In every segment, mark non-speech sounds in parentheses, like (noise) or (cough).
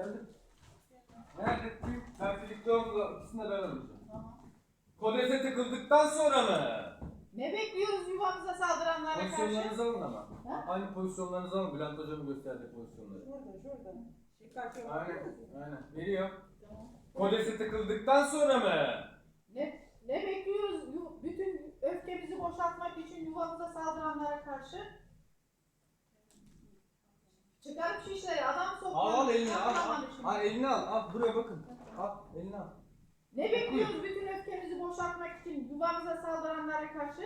Geldim. Nerede? Kim? Ben oldu. İkisini de ben alacağım. Kodese tıkıldıktan sonra mı? Ne bekliyoruz yuvamıza saldıranlara karşı? Pozisyonlarınızı alın ama. Ha? Aynı pozisyonlarınızı alın. Bülent hocamın gösterdiği pozisyonları. Şurada şurada. Dikkatli Aynen. bakın. Aynen. Veriyor. Kodese tıkıldıktan sonra mı? Ne, ne bekliyoruz yu- bütün öfkemizi boşaltmak için yuvamıza saldıranlara karşı? Çıkarıp şişleri adam sokmak. Al elini al. Al, elini al. Al buraya bakın. Al elini al. Ne bekliyoruz bütün öfkemizi boşaltmak için yuvamıza saldıranlara karşı?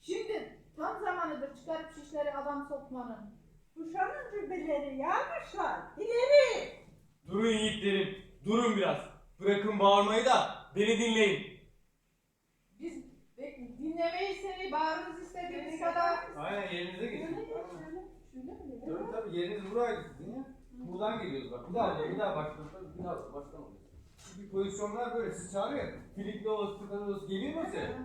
Şimdi tam zamanıdır çıkarıp şişleri adam sokmanın. Kuşanın cübbeleri yarmışlar. İleri. Durun yiğitlerim. Durun biraz. Bırakın bağırmayı da beni dinleyin. Biz dinlemeyi seni bağrımız istediğimiz kadar. Aynen yerinize geçin. şöyle. Şöyle mi? Tabii tabii yeriniz buraydı ya. Buradan geliyoruz bak. Bir daha bir daha baştan bir daha oluyor. Bir pozisyonlar böyle siz çağırıyor. Filipli olsun, Tıkalos geliyor mu size?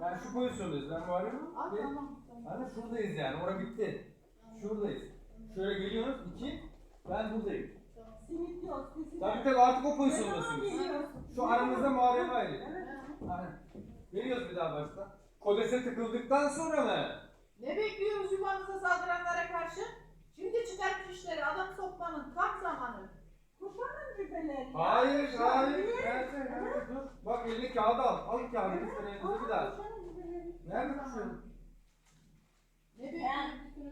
Yani şu pozisyondayız. Ben varım. Aa, tamam. tamam. Hani şuradayız yani. Ora bitti. Şuradayız. Şöyle geliyorsunuz. iki. Ben buradayım. Simit yok. simit Tabii tabii artık o pozisyondasınız. Şu aramızda muharebe ayrı. Evet. Aynen. Veriyoruz bir daha baştan. Kodese tıkıldıktan sonra mı? Ne bekliyoruz yuvamıza saldıranlara karşı? Şimdi çıkarıp şişleri adam sokmanın tam zamanı. Kuşanın cübbeleri Hayır, hayır. Nerede? Nerede? Dur. Bak elini kağıda al. Al kağıdı. Lütfen elinize bir daha. Kuşanın. Nerede kuşun? Ne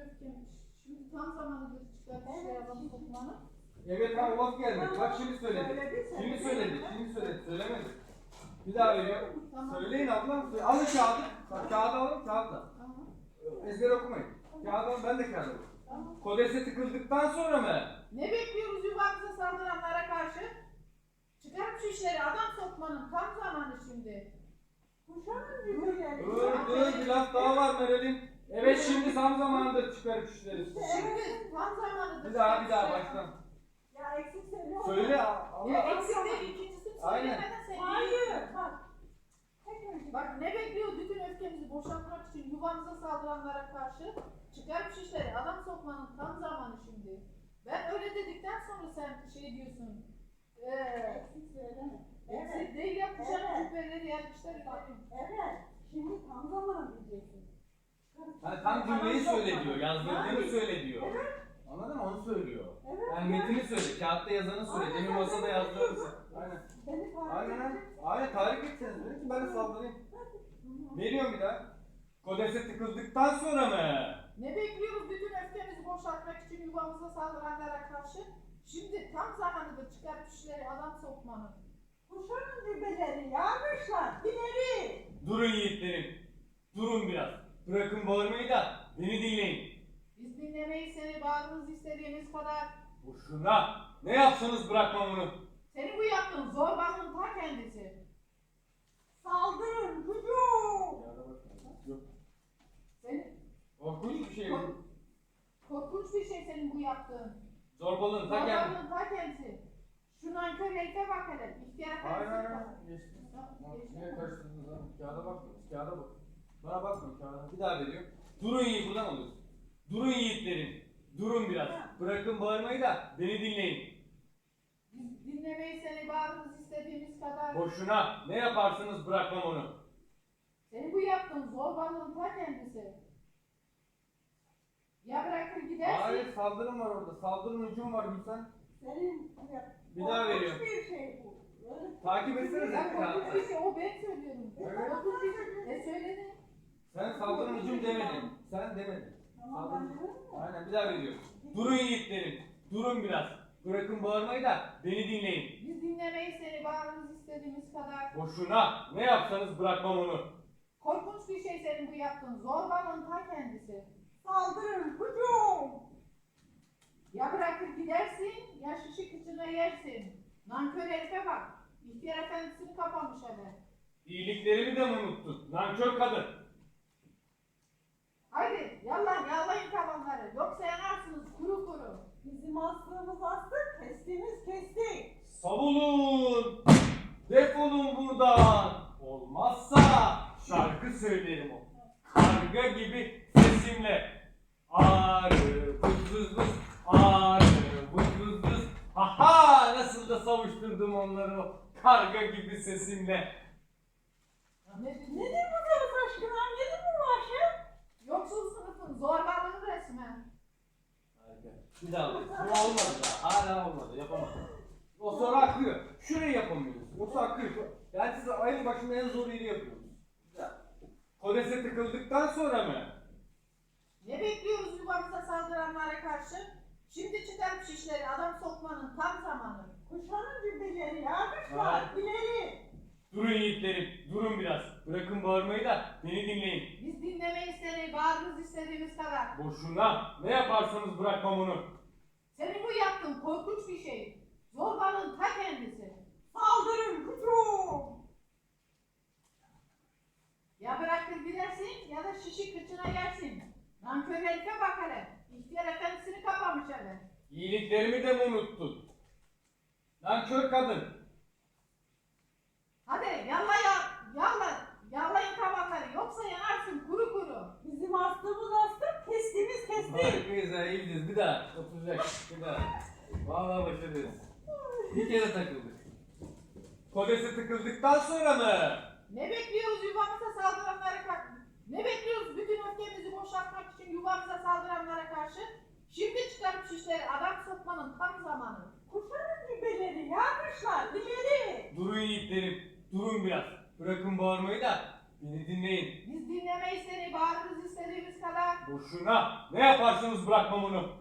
öfkemiz? Şimdi tam zamanıdır çıkarıp şişleri adam sokmanın. Evet o laf geldi. Bak şimdi söyledi. Şimdi söyledi. Şimdi söyledi. Söylemedi. Bir daha veriyor. Tamam. Söyleyin ablam. Söyle- Alın kağıdı. Bak kağıdı alın kağıtla. Tamam. Ezber okumayın. Kağıdı alın ben de kağıdı alayım. Kodese tıkıldıktan sonra mı? Ne bekliyoruz yuvamıza saldıranlara karşı? Çıkarıp şişleri adam sokmanın tam zamanı şimdi. Kuşanın cübbeleri Dur dur bir laf daha var Meral'in. Evet şimdi tam zamanıdır çıkarıp işleri. Şimdi tam zamanıdır. Bir daha bir daha baştan. Ya eksik söyle. Söyle Ya Allah. eksik değil ikincisini Aynen. Hayır. Bak. Bak ne bekliyor öfkemizi boşaltmak için yuvamıza saldıranlara karşı çıkarıp şişleri adam sokmanın tam zamanı şimdi. Ben öyle dedikten sonra sen şey diyorsun. Eee Eksik söyleme. eksik Evet. değil ya kuşanın Evet. cübbeleri yermişler. Evet. Şimdi tam zamanı diyeceksin. Ha, tam cümleyi söyle diyor. Yazdırdığını Yani. söyle diyor. Evet. Anladın mı? Onu söylüyor. Evet. Yani metini söyle. Kağıtta yazanı söyle. Demin masada aynen. yazdığını söyle. Aynen. Beni takip Aynen aynen. tahrik etseniz dedi ki ben de saldırayım. Veriyorum bir daha. Kodese tıkıldıktan sonra mı? Ne bekliyoruz bütün öfkemizi boşaltmak için yuvamıza saldıranlara karşı? Şimdi tam zamanıdır çıkarıp şişleri adam sokmanın. Kuşanın cübbeleri yarmışlar. İleri. Durun yiğitlerim. Durun biraz. Bırakın bağırmayı da beni dinleyin. Biz dinlemeyi seni bağrımız istediğimiz kadar Boşuna. Ne yapsanız bırakmam onu. Senin bu yaptığın zorbalığın ta kendisi. Saldırın. Hücum. Yok. Senin Korkunç bir şey bu. korkunç bir şey senin bu yaptığın. Zorbalığın ta kendi. Zorbalığın ta kendisi. Şu nankör herife bak hele. İhtiyar Hayır hayır kendisi hayır. bak. Geçti. Ha, geçti. Niye karıştırdınız lan? Kağıda bakmıyoruz. Kağıda bak. Bana bakmayın kağıda. Bir daha veriyorum. Durun yiğit buradan alıyorsun. Durun yiğitlerim. Durun biraz. Bırakın bağırmayı da beni dinleyin. Biz dinlemeyi seni bağrımız istediğimiz kadar. Boşuna. Ne yaparsanız bırakmam onu. Senin bu yaptığın zorbalığın ta kendisi. Ya bırakır gidersin. Hayır saldırın var orada. Saldırın hücum var Gülsen. Senin Bir daha korkunç veriyorum. bir şey bu. Böyle Takip etsenize Ya korkunç bir şey o ben söylüyorum. Evet. Korkunç bir şey. E söyledi. Sen saldırın hücum demedin. Sen demedin. Tamam ben dedim mi? Aynen bir daha veriyorum. Durun yiğitlerim. Durun biraz. Bırakın bağırmayı da beni dinleyin. Biz dinlemeyi seni bağrımız istediğimiz kadar. Boşuna. Ne yapsanız bırakmam onu. Korkunç bir şey senin bu yaptığın. Zorbalığın ta kendisi. Saldırın. Hücum. Ya bırakır gidersin ya şişi kıçına yersin. Nankör herife bak. İhtiyar efendisini kapamış hele. İyiliklerimi de mi unuttun? Nankör kadın. Hadi yallah yallayın tavanları. Yoksa yanarsınız kuru kuru. Bizim astığımız astık. Kestiğimiz kestik. Savunun. Defolun buradan. Olmazsa şarkı söylerim o. Karga gibi sesimle. Ağrı vız vız vız. Ağrı vız vız vız. Ha ha savuşturdum onları o karga gibi sesimle. Ne dedi? En zor yeri yapıyorsunuz. Güzel. Kodese tıkıldıktan sonra mı? Ne bekliyoruz yuvamıza saldıranlara karşı? Şimdi çıkarıp şişleri adam sokmanın tam zamanı. Kuşanın cübbeleri yağmışlar. Ha. İleri. Durun yiğitlerim. Durun biraz. Bırakın bağırmayı da beni dinleyin. Biz dinlemeyi isteriz, bağırırız istediğimiz kadar. Boşuna. Ne yaparsanız bırakmam onu. Senin bu yaptığın korkunç bir şey. Zorbalığın ta kendisi. Saldırın hücum. Ya bırakır gidersin ya da şişi kıçına yersin. Nankör herife bak hele. İhtiyar efendisini kapamış hele. İyiliklerimi de mi unuttun? Lan kör kadın. Hadi yalla ya, yalla. Yallayın tabakları yoksa yanarsın kuru kuru. Bizim astığımız astık, kestiğimiz kestik. Harikayız ha iyiyiz. Bir daha. Oturacak. Bir daha. Vallahi başarıyoruz. Bir kere takıldık. Kodese tıkıldıktan sonra mı? Ne bekliyoruz yuvamıza saldıranlara karşı? Ne bekliyoruz bütün öfkemizi boşaltmak için yuvamıza saldıranlara karşı? Şimdi çıkarıp şişleri adam sokmanın tam zamanı. Kuşanın cübbeleri yağmışlar. İleri. Durun yiğitlerim. Durun biraz. Bırakın bağırmayı da beni dinleyin. Biz dinlemeyi seni bağırırız istediğimiz kadar. Boşuna. Ne yaparsanız bırakmam onu.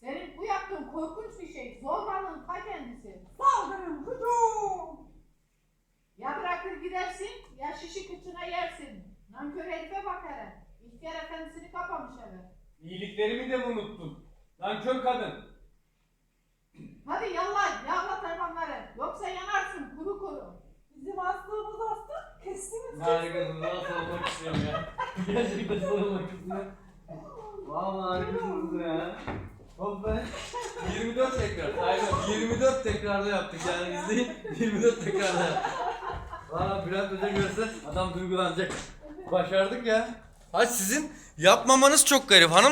Senin bu yaptığın korkunç bir şey. Zorbalığın ta kendisi. Saldırın hücum. Ya bırakır gidersin ya şişi kıçına yersin. Nankör herife bak hele. İhtiyar efendisini kapamış hele. İyiliklerimi de unuttun? Lan kör kadın. Hadi yallah yağla hayvanları. Yoksa yanarsın kuru kuru. Bizim astığımız astık, kestiğimiz kestik. Harikasın. Nasıl olmak istiyorum ya. (laughs) Gerçekten nasıl olmak istiyorum. Vallahi harikasınız ya. Hop be. (laughs) 24 tekrar. Aynen 24 tekrarda yaptık yani izleyin. 24 tekrarda yaptık. Valla Bülent Hoca görse adam duygulanacak. Başardık ya. Ha sizin yapmamanız çok garip hanım.